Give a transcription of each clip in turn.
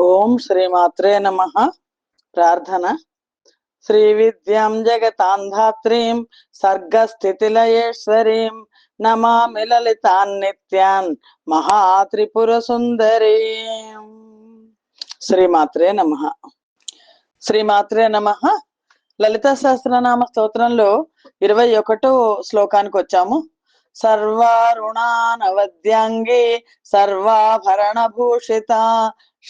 ఓం శ్రీమాత్రే నమ. ప్రార్థన. శ్రీ విద్యాం జగతాంధాత్రీం సర్గస్థితిలయేశ్వరీం నమామి లలితాన్ నిత్యాన్ మహాత్రిపుర సుందరీం శ్రీమాత్రే నమ. శ్రీమాత్రే నమ. లలిత సహస్రనామ స్తోత్రంలో ఇరవై ఒకటో శ్లోకానికి వచ్చాము. సర్వారుణానవద్యాంగే సర్వాభరణ భూషిత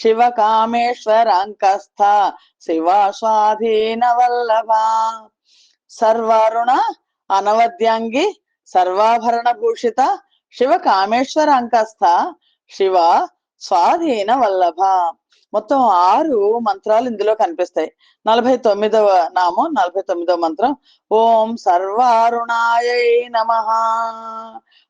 శివ కామేశ్వరాంకస్థ శివ స్వాధీన వల్లభ సర్వారుణ అనవద్యాంగి సర్వాభరణ భూషిత శివ కామేశ్వరాంకస్థ శివ స్వాధీన వల్లభ మొత్తం ఆరు మంత్రాలు ఇందులో కనిపిస్తాయి. నలభై తొమ్మిదవ నామం నలభై తొమ్మిదవ మంత్రం. ఓం సర్వారుణాయ నమ.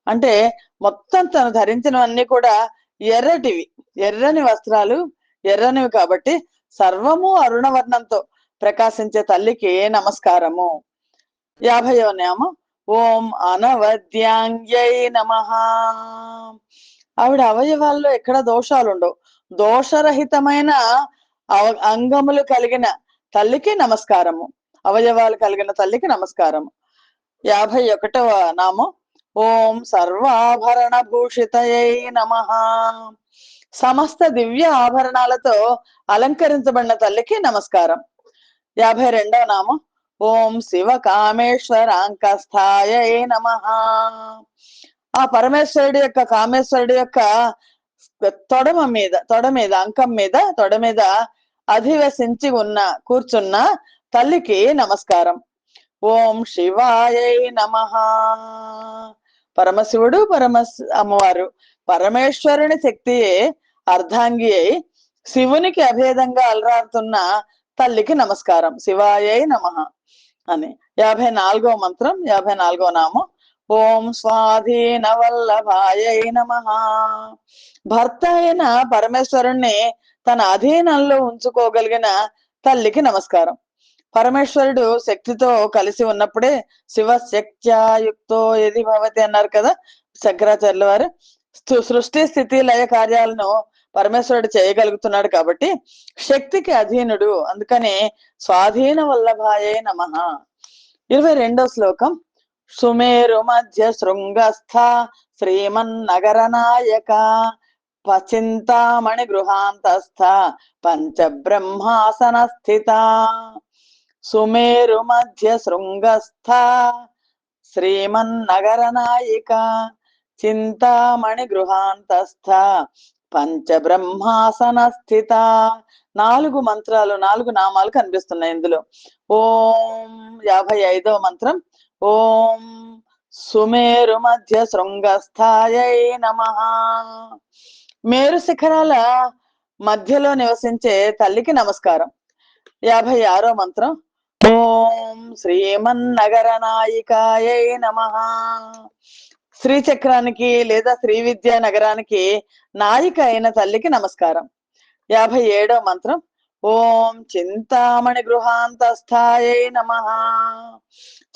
అంటే మొత్తం తను ధరించినవన్నీ కూడా ఎర్రటివి. ఎర్రని వస్త్రాలు ఎర్రనివి కాబట్టి సర్వము అరుణవర్ణంతో ప్రకాశించే తల్లికి నమస్కారము? యాభైవ నామం ఓం అనవద్యాంగ్యై నమ. ఆవిడ అవయవాల్లో ఎక్కడ దోషాలు ఉండవు దోషరహితమైన అవ- అంగములు కలిగిన తల్లికి నమస్కారము. అవయవాలు కలిగిన తల్లికి నమస్కారము. యాభై ఒకటవ నామం. ఓం సర్వాభరణ భూషితయై నమ. సమస్త దివ్య ఆభరణాలతో అలంకరించబడిన తల్లికి నమస్కారం. యాభై రెండవ నామం. ఓం శివ కామేశ్వరాంకస్థాయ నమ. ఆ పరమేశ్వరుడి యొక్క కామేశ్వరుడి యొక్క తొడమ మీద తొడ మీద అంకం మీద తొడ మీద అధివసించి ఉన్న కూర్చున్న తల్లికి నమస్కారం. ఓం శివాయ నమ. పరమశివుడు పరమ అమ్మవారు పరమేశ్వరుని శక్తియే అర్ధాంగి అయి శివునికి అభేదంగా అలరాడుతున్న తల్లికి నమస్కారం. శివాయై నమ అని. యాభై నాలుగో మంత్రం యాభై నాలుగో నామం. ఓం స్వాధీన వల్లభాయై నమ. భర్త అయిన పరమేశ్వరుణ్ణి తన అధీనంలో ఉంచుకోగలిగిన తల్లికి నమస్కారం. పరమేశ్వరుడు శక్తితో కలిసి ఉన్నప్పుడే శివ శక్త్యాయుక్తో ఏది భవతి అన్నారు కదా శంకరాచార్యుల వారు. సృష్టి స్థితి లయ కార్యాలను పరమేశ్వరుడు చేయగలుగుతున్నాడు కాబట్టి శక్తికి అధీనుడు. అందుకని స్వాధీన వల్లభాయే నమ. ఇరవై రెండో శ్లోకం. సుమేరు మధ్య శృంగస్థ శ్రీమన్నగర నాయక పచింతామణి గృహాంతస్థ పంచబ్రహ్మాసన స్థిత. సుమేరు మధ్య శృంగస్థ శ్రీమన్నగర నాయిక చింతామణి గృహాంతస్థ పంచబ్రహ్మాసన స్థిత నాలుగు మంత్రాలు నాలుగు నామాలు కనిపిస్తున్నాయి ఇందులో. ఓం యాభై ఐదవ మంత్రం. ఓం సుమేరు మధ్య శృంగస్థాయై నమ. మేరు శిఖరాల మధ్యలో నివసించే తల్లికి నమస్కారం. యాభై ఆరో మంత్రం. ఓం శ్రీమన్నగర నాయికాయై నమ. శ్రీచక్రానికి లేదా శ్రీ విద్యా నగరానికి నాయిక అయిన తల్లికి నమస్కారం. యాభై ఏడో మంత్రం. ఓం చింతామణి గృహాంతస్థాయై నమ.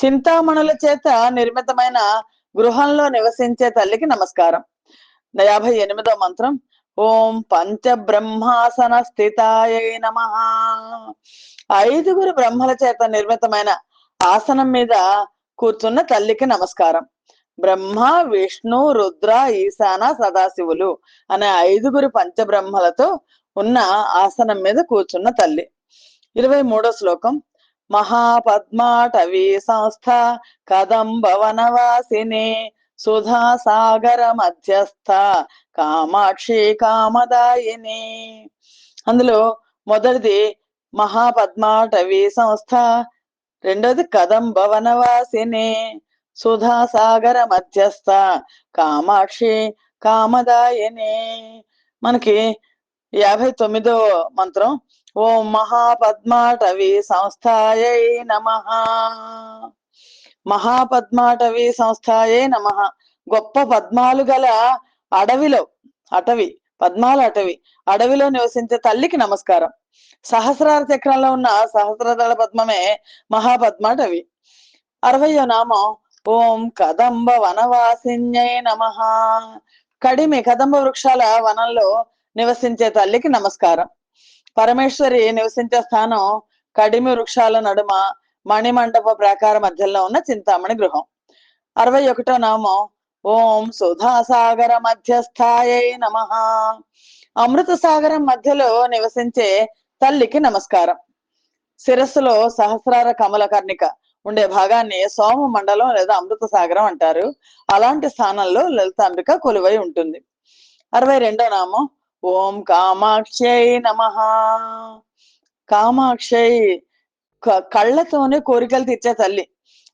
చింతామణుల చేత నిర్మితమైన గృహంలో నివసించే తల్లికి నమస్కారం. యాభై ఎనిమిదో మంత్రం. ఓం పంచబ్రహ్మాసన స్థితాయై నమ. ఐదుగురు బ్రహ్మల చేత నిర్మితమైన ఆసనం మీద కూర్చున్న తల్లికి నమస్కారం. బ్రహ్మ విష్ణు రుద్ర ఈశాన సదాశివులు అనే ఐదుగురు పంచబ్రహ్మలతో ఉన్న ఆసనం మీద కూర్చున్న తల్లి. ఇరవై మూడో శ్లోకం. మహాపద్మాటవీ సంస్థ కదంబ వనవాసిని సుధా సాగర మధ్యస్థ కామాక్షి కామదాయిని. అందులో మొదటిది మహాపద్మాటవీ సంస్థ రెండోది కదంబ సుధాసాగర సుధా సాగర మధ్యస్థ. కామాక్షి కామదాయని. మనకి యాభై తొమ్మిదో మంత్రం. ఓం మహాపద్మాటవి సంస్థాయై నమ. మహాపద్మాటవి సంస్థాయే నమ. గొప్ప పద్మాలు గల అడవిలో అటవి పద్మాల అటవి అడవిలో నివసించే తల్లికి నమస్కారం. సహస్రార చక్రంలో ఉన్న సహస్రదళ పద్మమే మహాపద్మాటవి. అరవయో నామం ఓం కదంబ వనవాసిన్యై నమ. కడిమి కదంబ వృక్షాల వనంలో నివసించే తల్లికి నమస్కారం. పరమేశ్వరి నివసించే స్థానం కడిమి వృక్షాల నడుమ మణిమండప ప్రాకార మధ్యలో ఉన్న చింతామణి గృహం. అరవై ఒకటో నామం ఓం సుధాసాగర మధ్యస్థాయై నమ. అమృత సాగరం మధ్యలో నివసించే తల్లికి నమస్కారం. శిరస్సులో సహస్రార కమల కర్ణిక ఉండే భాగాన్ని సోమ మండలం లేదా అమృత సాగరం అంటారు. అలాంటి స్థానంలో లలితాంబిక కొలువై ఉంటుంది. అరవై రెండో నామం. ఓం కామాక్షై నమ. కామాక్షై కళ్ళతోనే కోరికలు తీర్చే తల్లి.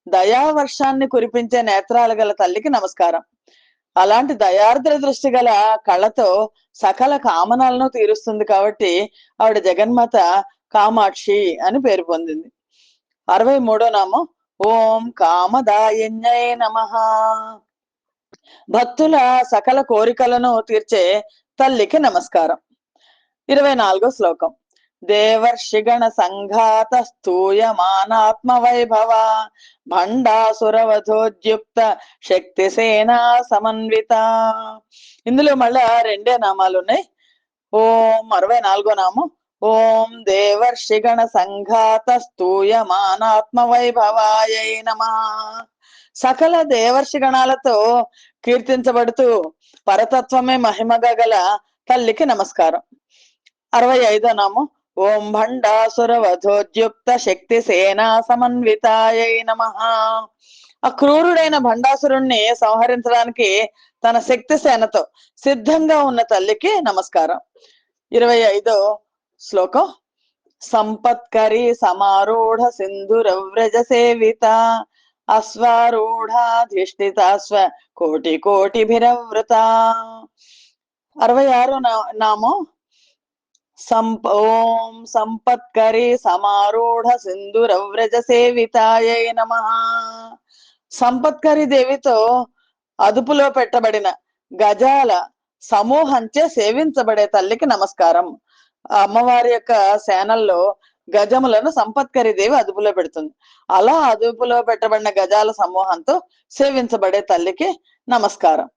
దయావర్షాన్ని కురిపించే నేత్రాలు గల తల్లికి నమస్కారం. అలాంటి దయార్ద్ర దృష్టి గల కళ్ళతో సకల కామనాలను తీరుస్తుంది కాబట్టి ఆవిడ జగన్మాత కామాక్షి అని పేరు పొందింది. అరవై మూడో నామం. ఓం కామదాయన్యై నమ. భక్తుల సకల కోరికలను తీర్చే తల్లికి నమస్కారం. ఇరవై నాలుగో శ్లోకం. దేవర్షిగణ సంఘాత స్థూయమానాత్మ వైభవ భండాసురవధోద్యుక్త శక్తి సేనా సమన్విత. ఇందులో మళ్ళా రెండే నామాలు ఉన్నాయి. ఓం అరవై నాలుగో నామం. ఓం దేవర్షిగణ సంఘాత స్తూయమానాత్మ వైభవాయై నమ. సకల దేవర్షిగణాలతో కీర్తించబడుతూ పరతత్వమే మహిమగా గల తల్లికి నమస్కారం. అరవై ఐదో నామం. ఓం భండాసుర వధోద్యుక్త శక్తి సేనా సమన్వితాయై నమ. ఆ క్రూరుడైన భండాసురుణ్ణి సంహరించడానికి తన శక్తి సేనతో సిద్ధంగా ఉన్న తల్లికి నమస్కారం. ఇరవై ఐదో శ్లోకం. సంపత్కరి సమారూఢ సింధురవ్రజ సేవిత అశ్వారూఢాధిష్ఠితాశ్వ కోటి కోటి కోటిభిరవృత. అరవై ఆరు నా- నామం. సంప ఓం సంపత్కరి సమారూఢ సింధురవ్రజ సేవితాయై నమ. సంపత్కరి దేవితో అదుపులో పెట్టబడిన గజాల సమూహంచే సేవించబడే తల్లికి నమస్కారం. అమ్మవారి యొక్క సేనల్లో గజములను సంపత్కరి దేవి అదుపులో పెడుతుంది. అలా అదుపులో పెట్టబడిన గజాల సమూహంతో సేవించబడే తల్లికి నమస్కారం.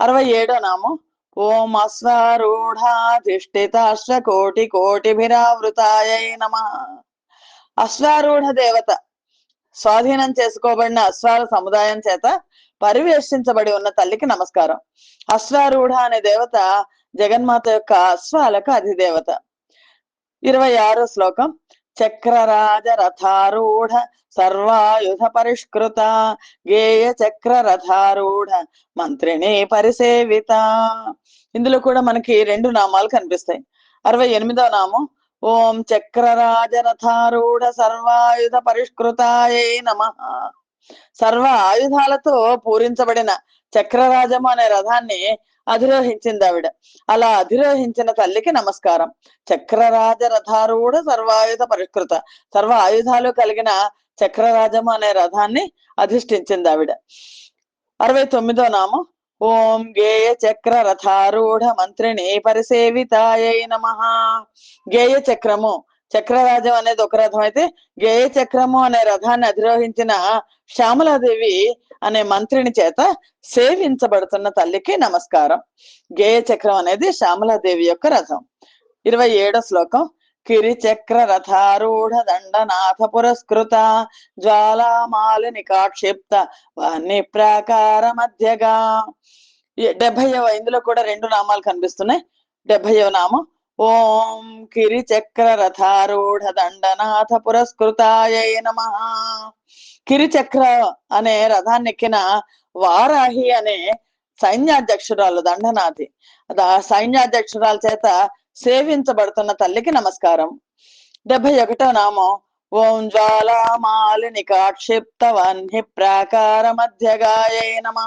అరవై ఏడో నామం. ఓం అశ్వారూఢాధిష్ఠితాశ్వ కోటి కోటిభిరావృతాయై నమ. అశ్వారూఢ దేవత స్వాధీనం చేసుకోబడిన అశ్వార సముదాయం చేత పరివేష్టించబడి ఉన్న తల్లికి నమస్కారం. అశ్వారూఢ అనే దేవత జగన్మాత యొక్క అశ్వాలకు అధిదేవత. ఇరవై ఆరో శ్లోకం. చక్రరాజ రథారూఢ సర్వాయుధ పరిష్కృత. గేయ చక్ర రథారూఢ మంత్రిని పరిసేవిత. ఇందులో కూడా మనకి రెండు నామాలు కనిపిస్తాయి. అరవై ఎనిమిదో నామం. ఓం చక్రరాజ రథారూఢ సర్వాయుధ పరిష్కృతాయే నమ. సర్వ ఆయుధాలతో పూరించబడిన చక్రరాజము అనే రథాన్ని అధిరోహించింది ఆవిడ అలా అధిరోహించిన తల్లికి నమస్కారం. చక్రరాజ రథారూఢ సర్వాయుధ పరిష్కృత. సర్వ ఆయుధాలు కలిగిన చక్రరాజము అనే రథాన్ని అధిష్ఠించింది ఆవిడ అరవై తొమ్మిదో నామం. ఓం గేయ చక్ర రథారూఢ మంత్రిని పరిసేవితాయ నమ. గేయ చక్రము. చక్రరాజం అనేది ఒక రథం. అయితే గేయ చక్రము అనే రథాన్ని అధిరోహించిన శ్యామలాదేవి అనే మంత్రిని చేత సేవించబడుతున్న తల్లికి నమస్కారం. గేయ చక్రం అనేది శ్యామలాదేవి యొక్క రథం. ఇరవై ఏడో శ్లోకం. కిరి చక్ర రథారూఢ దండనాథ పురస్కృత జ్వాలామాలిని కాక్షిప్త వాణి ప్రాకార మధ్యగా. ఈ ఇందులో కూడా రెండు నామాలు కనిపిస్తున్నాయి. డెబ్భైవ నామం ఓం కిరిచక్ర రథారూఢ దండనాథ పురస్కృతాయ నమ. కిరిచక్ర అనే రథాన్ని ఎక్కిన వారాహి అనే సైన్యాధ్యక్షురాలు దండనాథి. సైన్యాధ్యక్షురాల చేత సేవించబడుతున్న తల్లికి నమస్కారం. డెబ్బై ఒకటో నామం ఓం జ్వాలామాలిని కాక్షిప్త వన్హి ప్రాకార మధ్యగాయ నమ.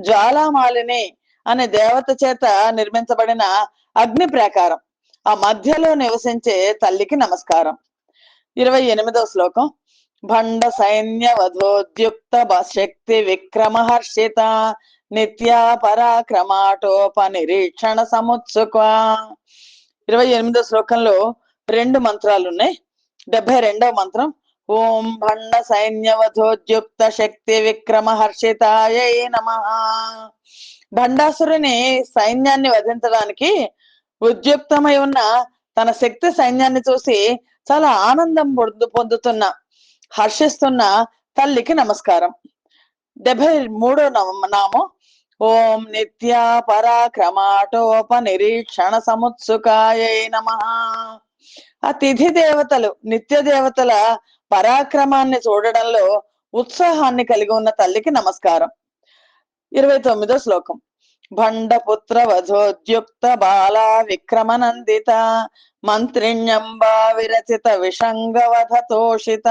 జ్వాలామాలిని అనే దేవత చేత నిర్మించబడిన అగ్ని ప్రాకారం. ఆ మధ్యలో నివసించే తల్లికి నమస్కారం. ఇరవై ఎనిమిదో శ్లోకం. భండ సైన్య వధోద్యుక్త శక్తి విక్రమ హర్షిత నిత్యా పరాక్రమాటోప నిరీక్షణ సముత్సుక ఇరవై ఎనిమిదో శ్లోకంలో రెండు మంత్రాలు ఉన్నాయి. డెబ్బై రెండవ మంత్రం. ఓం భండ సైన్యవధోద్యుక్త శక్తి విక్రమ హర్షితాయ నమ. భండాసురుని సైన్యాన్ని వధించడానికి ఉద్యుక్తమై ఉన్న తన శక్తి సైన్యాన్ని చూసి చాలా ఆనందం పొందు పొందుతున్న హర్షిస్తున్న తల్లికి నమస్కారం. డెబ్బై మూడో నమ- నామం ఓం నిత్య పరాక్రమాటోప నిరీక్షణ సముత్సుకాయ నమ. అతిథి దేవతలు నిత్య దేవతల పరాక్రమాన్ని చూడడంలో ఉత్సాహాన్ని కలిగి ఉన్న తల్లికి నమస్కారం. ఇరవై తొమ్మిదో శ్లోకం. భండపుత్ర వధోద్యుక్త బాల విక్రమనందిత మంత్రిణ్యంబా విరచిత విషంగవధ తోషిత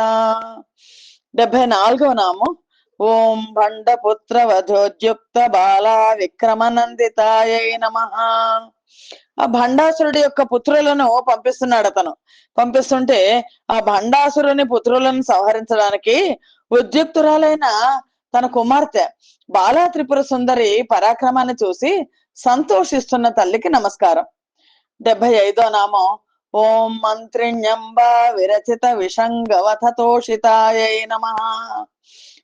డెబ్బై నాలుగో నామం ఓం భండపుత్ర వధోద్యుక్త బాల విక్రమనందితాయ నమ ఆ భండాసురుడి యొక్క పుత్రులను పంపిస్తున్నాడు అతను పంపిస్తుంటే ఆ భండాసురుని పుత్రులను సంహరించడానికి ఉద్యుక్తురాలైన తన కుమార్తె బాలా త్రిపుర సుందరి పరాక్రమాన్ని చూసి సంతోషిస్తున్న తల్లికి నమస్కారం. డెబ్బై ఐదో నామం. ఓం మంత్రిణ్యంబ విరచిత విషంగవతోషితాయ నమ.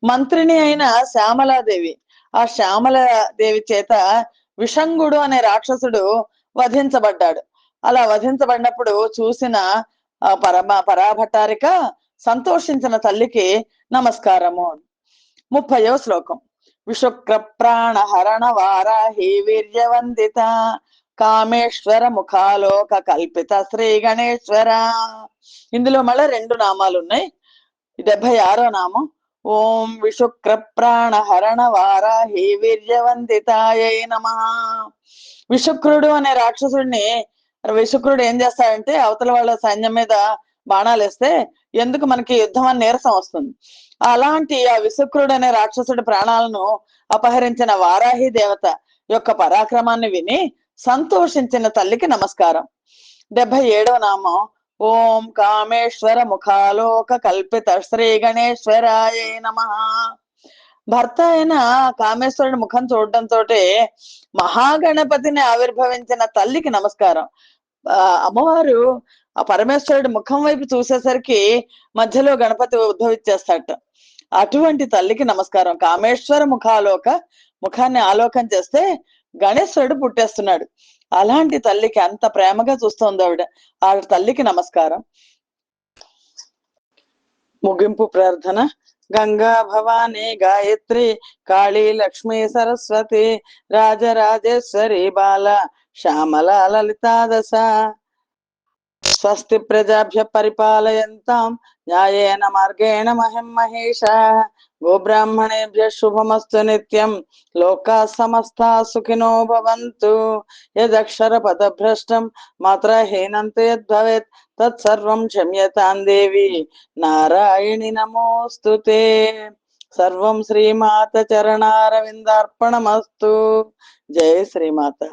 మంత్రిని అయిన శ్యామలాదేవి. ఆ శ్యామలాదేవి చేత విషంగుడు అనే రాక్షసుడు వధించబడ్డాడు. అలా వధించబడినప్పుడు చూసిన పరమ పరాభట్టారిక సంతోషించిన తల్లికి నమస్కారము. ముప్పయో శ్లోకం. విశుక్ర ప్రాణ హరణ వారాహి వీర్యవందిత కామేశ్వర ముఖాలోక కల్పిత శ్రీ గణేశ్వర. ఇందులో మళ్ళీ రెండు నామాలు ఉన్నాయి డెబ్బై ఆరో నామం. ఓం విశుక్ర ప్రాణ హరణ వారాహి వీర్యవందితాయ నమ. విశుక్రుడు అనే రాక్షసుడిని విశుక్రుడు ఏం చేస్తాడంటే అవతల వాళ్ళ సైన్యం మీద బాణాలు వేస్తే ఎందుకు మనకి యుద్ధం అని నీరసం వస్తుంది. అలాంటి ఆ విశుక్రుడు అనే రాక్షసుడి ప్రాణాలను అపహరించిన వారాహి దేవత యొక్క పరాక్రమాన్ని విని సంతోషించిన తల్లికి నమస్కారం. డెబ్బై ఏడవ నామం. ఓం కామేశ్వర ముఖాలోక కల్పిత శ్రీ గణేశ్వరాయ నమ. భర్త అయిన కామేశ్వరుడి ముఖం చూడడంతో మహాగణపతిని ఆవిర్భవించిన తల్లికి నమస్కారం. అమ్మవారు ఆ పరమేశ్వరుడి ముఖం వైపు చూసేసరికి మధ్యలో గణపతి ఉద్భవించేస్తాట అటువంటి తల్లికి నమస్కారం. కామేశ్వర ముఖాలోక ముఖాన్ని ఆలోకం చేస్తే గణేశ్వరుడు పుట్టేస్తున్నాడు. అలాంటి తల్లికి అంత ప్రేమగా చూస్తోంది ఆవిడ. ఆ తల్లికి నమస్కారం. ముగింపు ప్రార్థన. గంగా భవానీ గాయత్రి కాళీ లక్ష్మీ సరస్వతి రాజరాజేశ్వరి బాల శ్యామల లలితా దశ స్వస్తి ప్రజాభ్య పరిపాలయంతాం. న్యాయేన మార్గేణ మహిం మహేష గోబ్రాహ్మణేభ్య శుభమస్తు నిత్యం. లోకా సమస్త సుఖినో భవంతు. యదక్షర పదభ్రష్టం మాత్రహీనంతు యద్భవేత్. తత్సర్వం క్షమ్యతాం దేవి. నారాయణి నమోస్తు సర్వం శ్రీమాత చరణారవిందార్పణమస్తు. జయ శ్రీమాత.